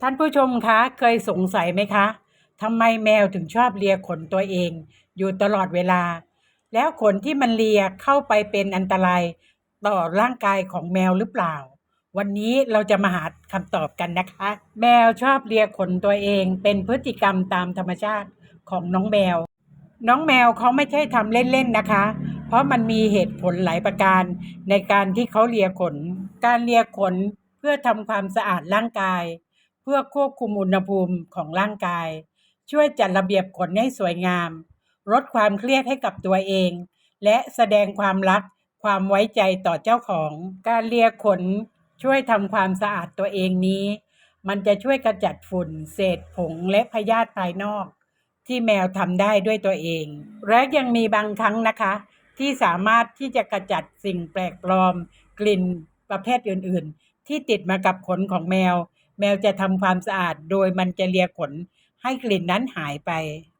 ท่านผู้ชมคะเคยสงสัยไหมคะทำไมแมวถึงชอบเลียขนตัวเอง อยู่ตลอดเวลา แล้วขนที่มันเลียเข้าไปเป็นอันตราย ต่อร่างกายของแมวหรือเปล่า วันนี้เราจะมาหาคำตอบกันนะคะ แมวชอบเลียขนตัวเอง เป็นพฤติกรรมตามธรรมชาติของน้องแมว น้องแมวเขาไม่ใช่ทำเล่นๆนะคะ เพราะมันมีเหตุผลหลายประการ ในการที่เขาเลียขน การเลียขนเพื่อทำความสะอาดร่างกาย พื่อควบคุมอุณหภูมิของร่างกาย ช่วยจัดระเบียบขนให้สวยงาม ลดความเครียดให้กับตัวเอง และแสดงความรักความไว้ใจต่อเจ้าของ การเลียขนช่วยทำความสะอาดตัวเองนี้ มันจะช่วยกระจัดฝุ่น เศษผงและพยาธิภายนอก ที่แมวทำได้ด้วยตัวเอง และยังมีบางครั้งนะคะ ที่สามารถที่จะกระจัดสิ่งแปลกปลอม กลิ่นประเภทอื่น ๆ ที่ติดมากับขนของแมว แมวจะทำความสะอาดโดยมันจะเลียขนให้กลิ่นนั้นหายไป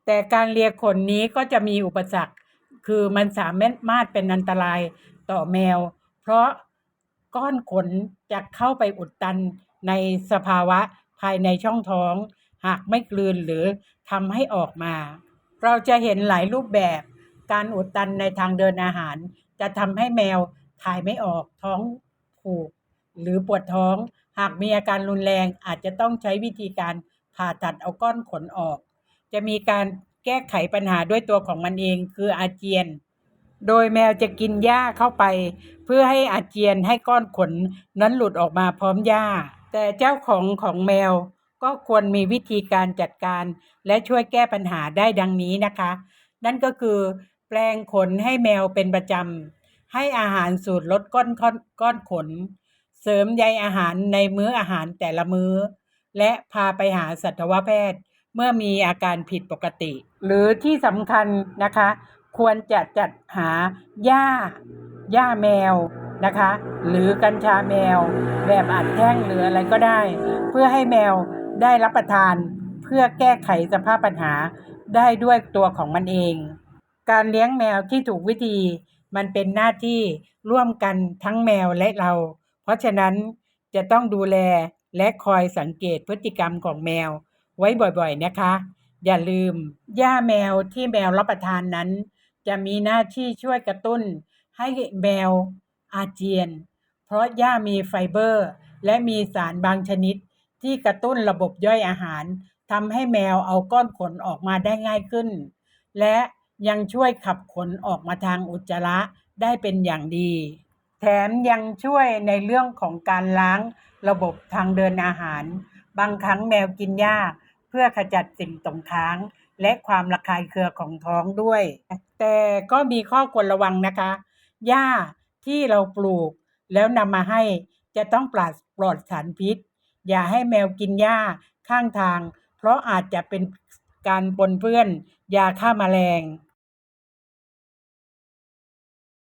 แต่การเลียขนนี้ก็จะมีอุปสรรค คือมันสามารถเป็นอันตรายต่อแมว เพราะก้อนขนจะเข้าไปอุดตันในสภาวะภายในช่องท้อง หากไม่กลืนหรือทำให้ออกมา เราจะเห็นหลายรูปแบบ การอุดตันในทางเดินอาหาร จะทำให้แมวถ่ายไม่ออกท้องผูกหรือปวดท้อง หากมีอาการรุนแรงอาจจะต้องใช้วิธีการผ่าตัดเอาก้อนขนออก จะมีการแก้ไขปัญหาด้วยตัวของมันเองคืออาเจียน โดยแมวจะกินหญ้าเข้าไป เพื่อให้อาเจียนให้ก้อนขนนั้นหลุดออกมาพร้อมหญ้า แต่เจ้าของของแมวก็ควรมีวิธีการจัดการ และช่วยแก้ปัญหาได้ดังนี้นะคะ นั่นก็คือแปลงขนให้แมวเป็นประจำให้อาหารสูตรลดก้อนก้อนก้อนขน เสริมใยอาหารในมื้ออาหารแต่ละมื้อ และพาไปหาสัตวแพทย์เมื่อมีอาการผิดปกติ หรือที่สำคัญนะคะ ควรจะจัดหาหญ้าหญ้าแมวนะคะ หรือกัญชาแมว แบบอัดแท่งหรืออะไรก็ได้ เพื่อให้แมวได้รับประทาน เพื่อแก้ไขสภาพปัญหาได้ด้วยตัวของมันเอง การเลี้ยงแมวที่ถูกวิธี มันเป็นหน้าที่ร่วมกันทั้งแมวและเรา เพราะฉะนั้นจะต้องดูแลและคอยสังเกตพฤติกรรมของแมวไว้บ่อยๆนะคะ อย่าลืมหญ้าแมวที่แมวรับประทานนั้น จะมีหน้าที่ช่วยกระตุ้น ให้แมวอาเจียน เพราะหญ้ามีไฟเบอร์ และมีสารบางชนิด ที่กระตุ้นระบบย่อยอาหารทำให้แมวเอาก้อนขนออกมาได้ง่ายขึ้น และยังช่วยขับขนออกมาทางอุจจาระได้เป็นอย่างดี แถมยังช่วยในเรื่องของการล้างระบบทางเดินอาหาร บางครั้งแมวกินหญ้าเพื่อขจัดสิ่งตกค้าง และความระคายเคืองของท้องด้วย แต่ก็มีข้อควรระวังนะคะหญ้าที่เราปลูกแล้วนำมาให้จะต้องปลอดปลอดสารพิษ อย่าให้แมวกินหญ้าข้างทาง เพราะอาจจะเป็นการปนเปื้อนยาฆ่าแมลง